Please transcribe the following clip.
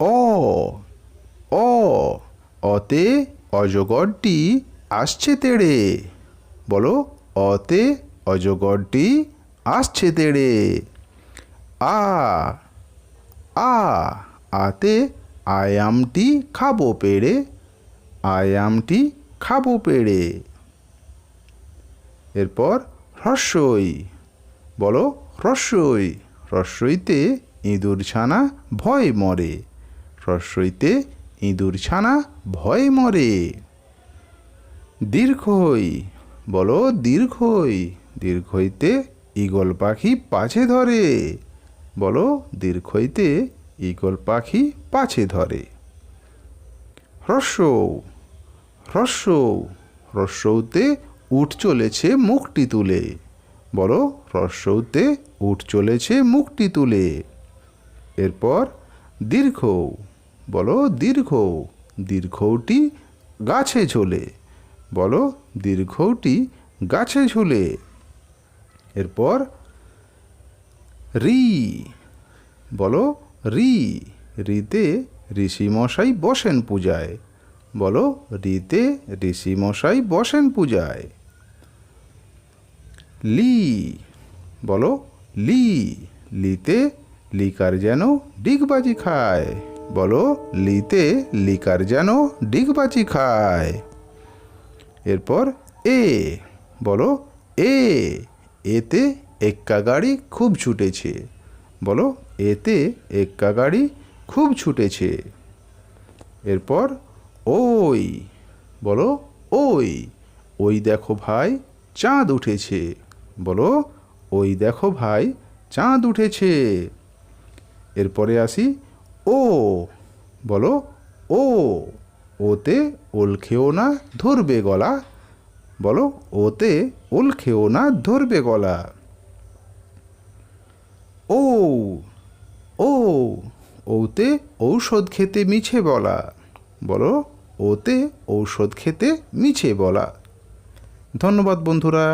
অ অ, অতে অজগরটি আসছে তেড়ে। বলো, অতে অজগরটি আসছে তেড়ে। আ আ, আতে আয়ামটি খাব পেড়ে, আয়ামটি খাব পেড়ে। এরপর হ্রস্বই। বলো, হ্রস্বই। হ্রস্বইতে ইঁদুর ছানা ভয় মরে। হ্রস্বইতে ইঁদুর ছানা ভয় মরে। দীর্ঘই বলো দীর্ঘই দীর্ঘইতে ঈগল পাখি পাছে ধরে। বলো দীর্ঘইতে ঈগল পাখি পাছে ধরে। হ্রস্ব হ্রস্ব হ্রস্বতে উঠ চলেছে মুখটি তুলে। বলো হ্রস্বতে উঠ চলেছে মুখটি তুলে। এরপর দীর্ঘ বলো, দীর্ঘ, দীর্ঘটি গাছে ঝোলে। বলো, দীর্ঘটি গাছে ঝুলে। এরপর, রি। বলো, রি, রিতে ঋষিমশাই বসেন পূজায়। বলো, রিতে ঋষিমশাই বসেন পূজায়। লি। বলো, লি, লিতে লিকার যেন ডিগবাজি খায়। বলো, লিতে লিকার যেন ডিগবাজি খায়। এরপর এ, বলো, এ, এতে এক্কা গাড়ি খুব ছুটেছে। বলো, এতে এক্কা গাড়ি খুব ছুটেছে। এরপর ওই, বলো, ওই ওই দেখো ভাই চাঁদ উঠেছে। বলো, ওই দেখো ভাই চাঁদ উঠেছে। এরপরে আসি ও, বলো, ও, ওতে ওল খেও না ধরবে গলা। বলো, ওতে ওল খেও না ধরবে গলা। ও ও, ওতে ঔষধ খেতে মিছে বলা। বলো, ওতে ঔষধ খেতে মিছে বলা। ধন্যবাদ বন্ধুরা।